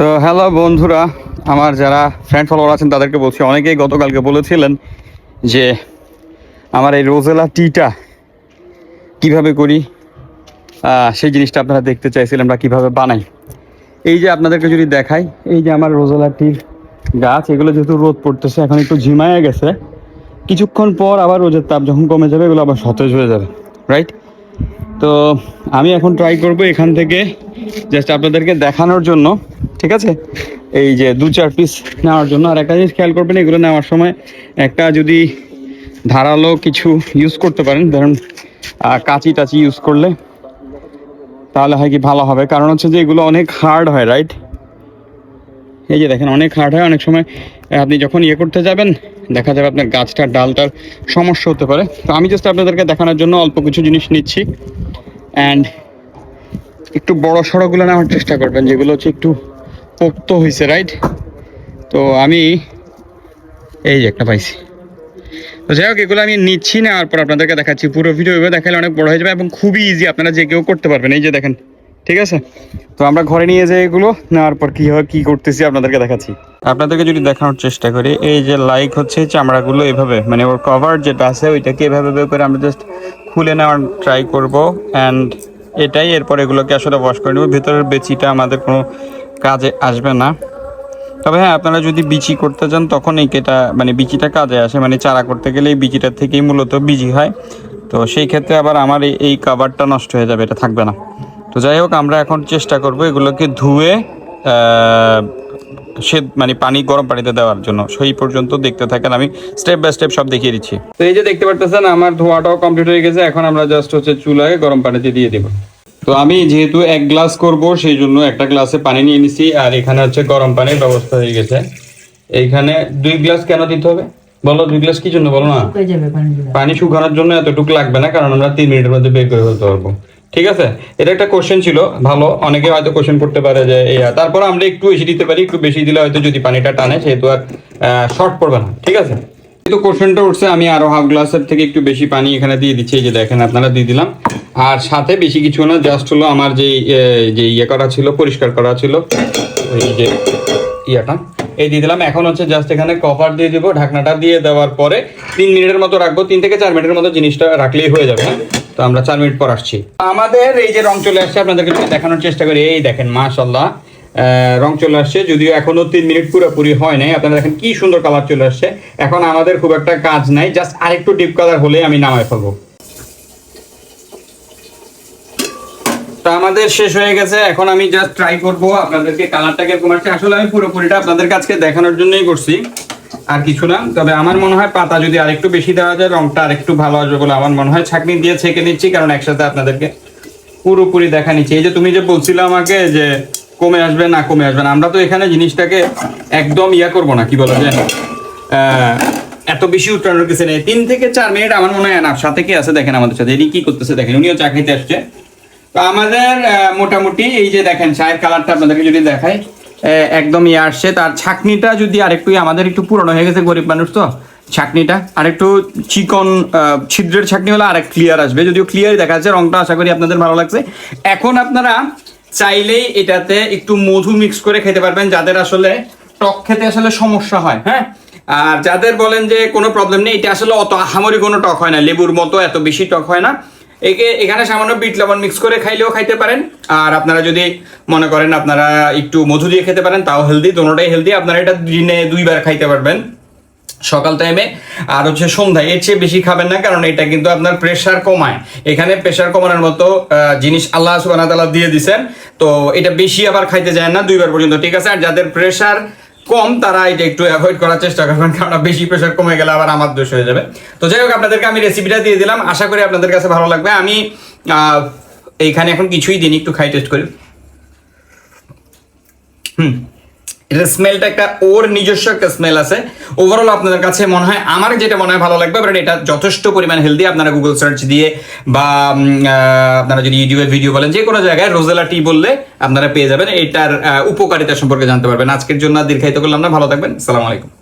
তো হ্যালো বন্ধুরা, আমার যারা ফ্রেন্ড ফলোয়ার আছেন তাদেরকে বলছি, অনেকেই গতকালকে বলেছিলেন যে আমার এই রোজেলা টিটা কীভাবে করি সেই জিনিসটা আপনারা দেখতে চাইছিলেন আমরা কীভাবে বানাই। এই যে আপনাদেরকে যদি দেখাই, এই যে আমার রোজেলা টির গাছ, এগুলো যেহেতু রোদ পড়তেছে, এখন একটু ঝিমায়ে গেছে। কিছুক্ষণ পর আবার রোদের তাপ যখন কমে যাবে, এগুলো আবার সতেজ হয়ে যাবে রাইট তো আমি এখন ট্রাই করব এখান থেকে জাস্ট আপনাদেরকে দেখানোর জন্য। ঠিক আছে? এই যে দু চার পিস নেওয়ার জন্য। আর একটা জিনিস খেয়াল করবেন, এগুলো নেওয়ার সময় একটা যদি ধারালো কিছু ইউজ করতে পারেন, ধরুন কাঁচি টাচি ইউজ করলে, তাহলে হয় কি ভালো হবে। কারণ হচ্ছে যে এগুলো অনেক হার্ড হয় রাইট এই যে দেখেন, অনেক হার্ড হয়। অনেক সময় আপনি যখন ইয়ে করতে যাবেন, দেখা যাবে আপনার গাছটার, ডালটার সমস্যা হতে পারে। তো আমি জাস্ট আপনাদেরকে দেখানোর জন্য অল্প কিছু জিনিস নিচ্ছি। অ্যান্ড একটু বড় সড়কগুলো নেওয়ার চেষ্টা করবেন, যেগুলো হচ্ছে একটু পোক্ত হয়েছে রাইট তো আমি এই যে একটা পাইছি। তো যাই হোক, এগুলো আমি নিচ্ছি না, আর পর আপনাদেরকে দেখাচ্ছি। পুরো ভিডিও এভাবে দেখালে অনেক বড় হয়ে যাবে এবং খুবই ইজি আপনারা যে কেউ করতে পারবেন। এই যে দেখেন, ঠিক আছে? তো আমরা ঘরে নিয়ে যাই এগুলো নেওয়ার পর কী হয়, কী করতেছি আপনাদেরকে দেখাচ্ছি। আপনাদেরকে যদি দেখানোর চেষ্টা করি, এই যে লাইক হচ্ছে চামড়াগুলো এভাবে মানে ওর কভার যেটা আছে, ওইটাকে এভাবে করে আমরা জাস্ট খুলে নেওয়ার ট্রাই করব। অ্যান্ড এটাই এরপর এগুলোকে আসলে ওয়াশ করে নেব। ভেতরের বেচিটা আমাদের কোনো কাজে আসবে না। তবে হ্যাঁ আপনারা যদি বিচি করতে চান তখন এই কেটা মানে বিচিটা কাজে আসে। মানে চারা করতে গেলে এই বিচিটার থেকেই মূলত বিজি হয়। তো সেই ক্ষেত্রে আবার আমার এই- কাভারটা নষ্ট হয়ে যাবে, এটা থাকবে না। তো যাই হোক, আমরা এখন চেষ্টা করব এগুলোকে ধুয়ে সে মানে পানি গরম পানিতে দেওয়ার জন্য। সেই পর্যন্ত দেখতে থাকেন, আমি স্টেপ বাই স্টেপ সব দেখিয়ে দিচ্ছি। তো এই যে দেখতে পারতেছেন, আমার ধোয়াটাও কমপ্লিট হয়ে গেছে। এখন আমরা জাস্ট হচ্ছে চুলায় গরম পানিতে দিয়ে দেবো। তো আমি যেহেতু এক গ্লাস করব সেই জন্য একটা গ্লাসে পানি নিয়ে নিছি আর এখানে হচ্ছে গরম পানির ব্যবস্থা হয়ে গেছে। এইখানে দুই গ্লাস কেন দিতে হবে? বলো দুই গ্লাস কি জন্য? বলো না। পানি শুকানোর জন্য এতটুকু লাগবে না কারণ আমরা তিন মিনিটের মধ্যে বের করে ফেলতে পারব। ঠিক আছে? এটা একটা কোশ্চেন ছিল ভালো। অনেকে হয়তো কোশ্চেন করতে পারে যে তারপর আমরা একটু বেশি দিতে পারি একটু বেশি দিলে হয়তো যদি পানিটা টানে সেহেতু আর শর্ট পড়বে না। ঠিক আছে? যেহেতু কোশ্চেনটা উঠছে, আমি আরও হাফ গ্লাসের থেকে একটু বেশি পানি এখানে দিয়ে দিচ্ছি যে দেখেন আপনারা দিয়ে দিলাম। আর সাথে বেশি কিছু না জাস্ট হলো আমার যে যে ইয়ে করা ছিল, পরিষ্কার করা ছিল, ওই যে ইয়াটা, এই দিয়ে দিলাম। এখন হচ্ছে জাস্ট এখানে কভার দিয়ে দিব, ঢাকনাটা দিয়ে দেওয়ার পরে তিন মিনিটের মতো রাখব, তিন থেকে চার মিনিটের মতো জিনিসটা রাখলেই হয়ে যাবে হ্যাঁ? তো আমরা চার মিনিট পর আসছি। আমাদের এই যে রং চলে আসছে, আপনাদেরকে দেখানোর চেষ্টা করি, এই দেখেন মাশাল্লাহ রং চলে আসছে। যদিও এখনও তিন মিনিট পুরোপুরি হয় নাই। আপনারা দেখেন কি সুন্দর কালার চলে আসছে। এখন আমাদের খুব একটা কাজ নাই। জাস্ট আরেকটু ডিপ কালার হলে আমি নামায় ফেলব। তো আমাদের শেষ হয়ে গেছে। এখন আমি জাস্ট ট্রাই করব আপনাদেরকে কালারটা কীরকম আসছে। আসলে আমি পুরোপুরিটা আপনাদের কাছে দেখানোর জন্যই করছি। আর কিছু না। তবে আমার মনে হয় পাতা যদি আরেকটু বেশি দেওয়া যায়, রংটা আরেকটু ভালো আসবে বলে আমার মনে হয়। ছাকনি দিয়ে ছেঁকে নিচ্ছি, কারণ একসাথে আপনাদেরকে পুরোপুরি দেখা নিচ্ছি এই যে তুমি যে বলছিলে আমাকে যে কমে আসবে না কমে আসবে না। আমরা তো এখানে জিনিসটাকে একদম ইয়া করব না, কি বলা যায় এত বেশি উত্তরণের কিছু নেই তিন থেকে চার মিনিট আমার মনে হয় না সাথে কি আছে দেখেন আমাদের সাথে? এটি কি করতেছে দেখেন, উনিও চা খাইতে আসছে। তো আমাদের মোটামুটি এই যে দেখেন, চায়ের কালারটা আপনাদেরকে যদি দেখাই একদম ইয়ে আসছে। তার ছাকনিটা যদি আরেকটু, আমাদের একটু পুরনো হয়ে গেছে গরিব মানুষ তো, ছাকনিটা। আরেকটু চিকন ছিদ্রের ছাকনি হলে আরেক ক্লিয়ার আসবে। যদিও ক্লিয়ারই দেখা যাচ্ছে, রংটা আশা করি আপনাদের ভালো লাগছে। এখন আপনারা চাইলেই এটাতে একটু মধু মিক্স করে খেতে পারবেন, যাদের আসলে টক খেতে আসলে সমস্যা হয় হ্যাঁ? আর যাদের বলেন যে কোনো প্রবলেম নেই, এটা আসলে অত আহামরি কোনো টক হয় না, লেবুর মতো এত বেশি টক হয় না। একে, এখানে সামান্য বিট লবণ মিক্স করে খাইলেও খাইতে পারেন। আর আপনারা যদি মনে করেন আপনারা একটু মধু দিয়ে খেতে পারেন, তাও হেলদি দোনোটাই হেলদি আপনারা এটা দিনে দুইবার খাইতে পারবেন। সকাল টাইমে আর হচ্ছে সন্ধ্যায়, এর চেয়ে বেশি খাবেন না, কারণ এটা কিন্তু আপনার প্রেশার কমায়। এখানে প্রেশার কমানোর মতো জিনিস আল্লাহ সুবাহ দিয়ে দিছেন। তো এটা বেশি আবার খাইতে যায় না, দুইবার পর্যন্ত, ঠিক আছে? আর যাদের প্রেশার কম, তারা এটা একটু অ্যাভয়েড করার চেষ্টা করবেন, কারণ বেশি প্রেশার কমে গেলে আবার আমার দোষ হয়ে যাবে। তো যাই হোক, আপনাদেরকে আমি রেসিপিটা দিয়ে দিলাম। আশা করি আপনাদের কাছে ভালো লাগবে। আমি এইখানে এখন কিছুই দিন একটু খাই টেস্ট করি। হুম। স্মেলটা একটা ওর নিজস্ব একটা স্মেল আছে। ওভারঅল আপনাদের কাছে মনে হয়, আমার যেটা মনে হয় ভালো লাগবে বাট এটা যথেষ্ট পরিমাণ হেলদি আপনারা গুগল সার্চ দিয়ে বা আপনারা যদি ইউটিউবে ভিডিও বলেন, যে কোনো জায়গায় রোজেলা টি বললে আপনারা পেয়ে যাবেন, এটার উপকারিতা সম্পর্কে জানতে পারবেন। আজকের জন্য দীর্ঘায়িত করলাম না, ভালো থাকবেন, সালাম আলাইকুম।